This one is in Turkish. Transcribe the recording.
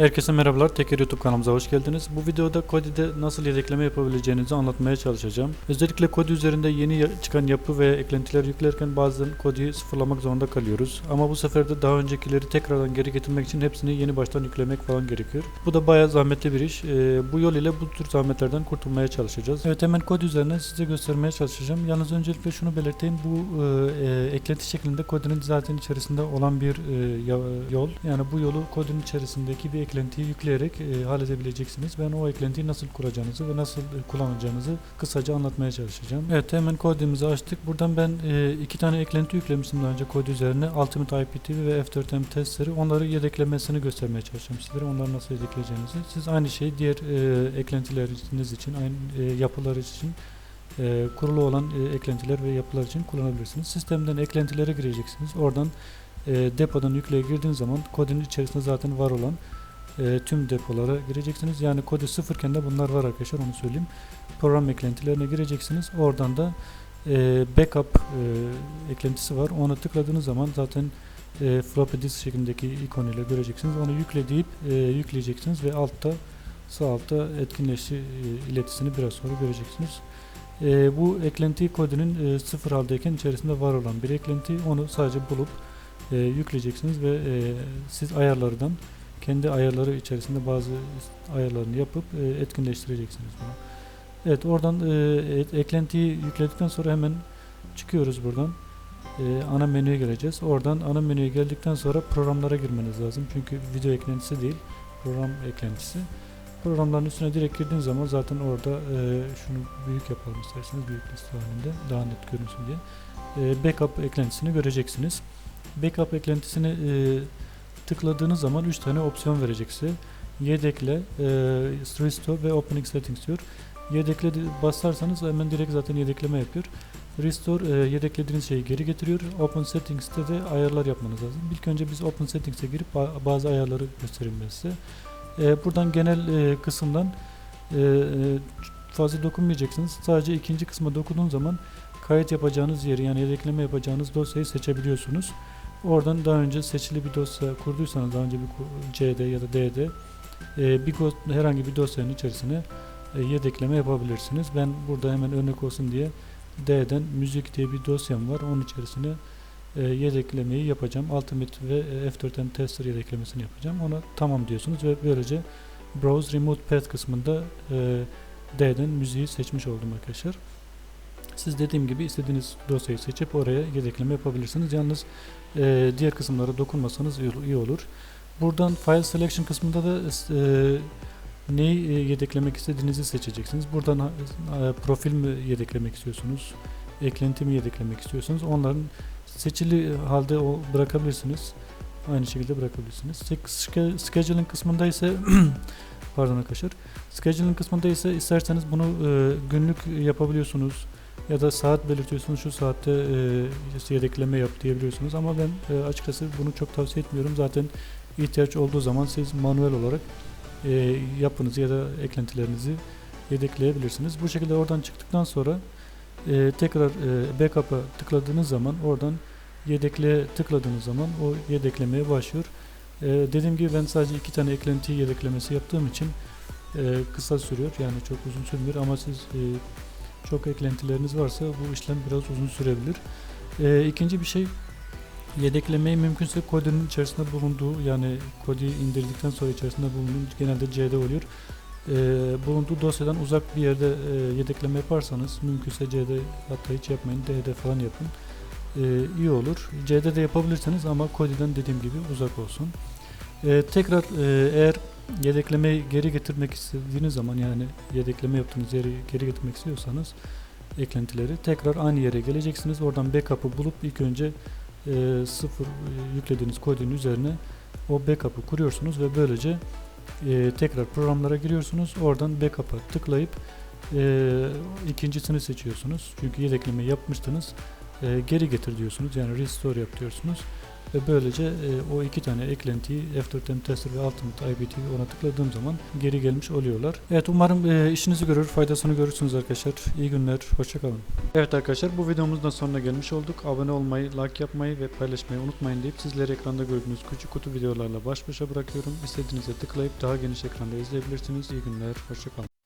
Herkese merhabalar. Teker YouTube kanalımıza hoş geldiniz. Bu videoda Kodi'de nasıl yedekleme yapabileceğinizi anlatmaya çalışacağım. Özellikle Kodi üzerinde yeni çıkan yapı ve eklentiler yüklerken bazen Kodi'yi sıfırlamak zorunda kalıyoruz. Ama bu sefer de daha öncekileri tekrardan geri getirmek için hepsini yeni baştan yüklemek falan gerekiyor. Bu da bayağı zahmetli bir iş. Ee, bu yol ile bu tür zahmetlerden kurtulmaya çalışacağız. Evet hemen Kodi üzerine size göstermeye çalışacağım. Yalnız öncelikle şunu belirteyim. Bu e, e, eklenti şeklinde Kodi'nin zaten içerisinde olan bir e, yol. Yani bu yolu Kodi'nin içerisindeki bir eklentiyi yükleyerek e, halledebileceksiniz. Ben o eklentiyi nasıl kuracağınızı ve nasıl e, kullanacağınızı kısaca anlatmaya çalışacağım. Evet hemen kodimizi açtık. Buradan ben e, iki tane eklenti yüklemiştim daha önce kod üzerine. Ultimate IPTV ve F4M testleri. Onları yedeklemesini göstermeye çalışacağım sizlere. Onları nasıl yedekleyeceğinizi. Siz aynı şeyi diğer e, eklentileriniz için, aynı e, yapılar için e, kurulu olan e, eklentiler ve yapılar için kullanabilirsiniz. Sistemden eklentilere gireceksiniz. Oradan depodan yükleye girdiğiniz zaman kodun içerisinde zaten var olan e, tüm depolara gireceksiniz. Yani kodu sıfırken de bunlar var arkadaşlar onu söyleyeyim. Program eklentilerine gireceksiniz. Oradan da e, backup e, eklentisi var. Ona tıkladığınız zaman zaten e, floppy disk şeklindeki ikonuyla göreceksiniz. Onu yükle deyip e, yükleyeceksiniz ve altta sağ altta etkinleşti e, iletisini biraz sonra göreceksiniz. E, bu eklenti kodunun e, sıfır haldeyken içerisinde var olan bir eklenti. Onu sadece bulup e, yükleyeceksiniz ve e, siz ayarlardan kendi ayarları içerisinde bazı ayarlarını yapıp e, etkinleştireceksiniz bunu. Evet oradan e, eklentiyi yükledikten sonra hemen çıkıyoruz buradan. E, ana menüye geleceğiz. Oradan ana menüye geldikten sonra programlara girmeniz lazım. Çünkü video eklentisi değil, program eklentisi. Programların üstüne direkt girdiğiniz zaman zaten orada e, şunu büyük yapalım isterseniz büyük liste halinde daha net görünsün diye. E, backup eklentisini göreceksiniz. Backup eklentisini e, tıkladığınız zaman 3 tane opsiyon verecek size. Yedekle, e, restore ve opening settings diyor. Yedekle de- basarsanız hemen direkt zaten yedekleme yapıyor. Restore e, yedeklediğiniz şeyi geri getiriyor. Open settings'te de ayarlar yapmanız lazım. İlk önce biz open settings'e girip ba- bazı ayarları göstereyim ben size. E, buradan genel e, kısımdan e, e, fazla dokunmayacaksınız. Sadece ikinci kısma dokunduğunuz zaman kayıt yapacağınız yeri yani yedekleme yapacağınız dosyayı seçebiliyorsunuz. Oradan daha önce seçili bir dosya kurduysanız daha önce bir CD ya da DD e, bir herhangi bir dosyanın içerisine e, yedekleme yapabilirsiniz. Ben burada hemen örnek olsun diye D'den müzik diye bir dosyam var. Onun içerisine e, yedeklemeyi yapacağım. Ultimate ve e, F4'ten tester yedeklemesini yapacağım. Ona tamam diyorsunuz ve böylece Browse Remote Path kısmında e, D'den müziği seçmiş oldum arkadaşlar. Siz dediğim gibi istediğiniz dosyayı seçip oraya yedekleme yapabilirsiniz. Yalnız e, diğer kısımlara dokunmasanız iyi, olur. Buradan File Selection kısmında da e, neyi e, yedeklemek istediğinizi seçeceksiniz. Buradan e, profil mi yedeklemek istiyorsunuz? Eklenti mi yedeklemek istiyorsunuz? Onların seçili halde o bırakabilirsiniz. Aynı şekilde bırakabilirsiniz. Scheduling kısmında ise pardon arkadaşlar. Scheduling kısmında ise isterseniz bunu e, günlük yapabiliyorsunuz ya da saat belirtiyorsunuz şu saatte e, yedekleme yap diyebiliyorsunuz ama ben e, açıkçası bunu çok tavsiye etmiyorum. Zaten ihtiyaç olduğu zaman siz manuel olarak e, yapınızı ya da eklentilerinizi yedekleyebilirsiniz. Bu şekilde oradan çıktıktan sonra e, tekrar e, backup'a tıkladığınız zaman oradan yedekle tıkladığınız zaman o yedeklemeye başlıyor. E, dediğim gibi ben sadece iki tane eklenti yedeklemesi yaptığım için e, kısa sürüyor. Yani çok uzun sürmüyor ama siz e, çok eklentileriniz varsa bu işlem biraz uzun sürebilir. E, ikinci bir şey yedeklemeyi mümkünse kodinin içerisinde bulunduğu yani kodu indirdikten sonra içerisinde bulunduğu genelde C'de oluyor. E, bulunduğu dosyadan uzak bir yerde e, yedekleme yaparsanız mümkünse C'de hatta hiç yapmayın D'de falan yapın. E, iyi olur. C'de de yapabilirsiniz ama kodiden dediğim gibi uzak olsun. E, tekrar e, eğer yedeklemeyi geri getirmek istediğiniz zaman yani yedekleme yaptığınız yeri geri getirmek istiyorsanız eklentileri tekrar aynı yere geleceksiniz. Oradan backup'ı bulup ilk önce e, sıfır e, yüklediğiniz kodun üzerine o backup'ı kuruyorsunuz ve böylece e, tekrar programlara giriyorsunuz. Oradan backup'a tıklayıp e, ikincisini seçiyorsunuz. Çünkü yedekleme yapmıştınız. E, geri getir diyorsunuz. Yani restore yap diyorsunuz. Ve böylece e, o iki tane eklentiyi F4M Tester ve Ultimate IBT ona tıkladığım zaman geri gelmiş oluyorlar. Evet umarım e, işinizi görür, faydasını görürsünüz arkadaşlar. İyi günler, hoşçakalın. Evet arkadaşlar bu videomuzun da sonuna gelmiş olduk. Abone olmayı, like yapmayı ve paylaşmayı unutmayın deyip sizleri ekranda gördüğünüz küçük kutu videolarla baş başa bırakıyorum. İstediğinizde tıklayıp daha geniş ekranda izleyebilirsiniz. İyi günler, hoşçakalın.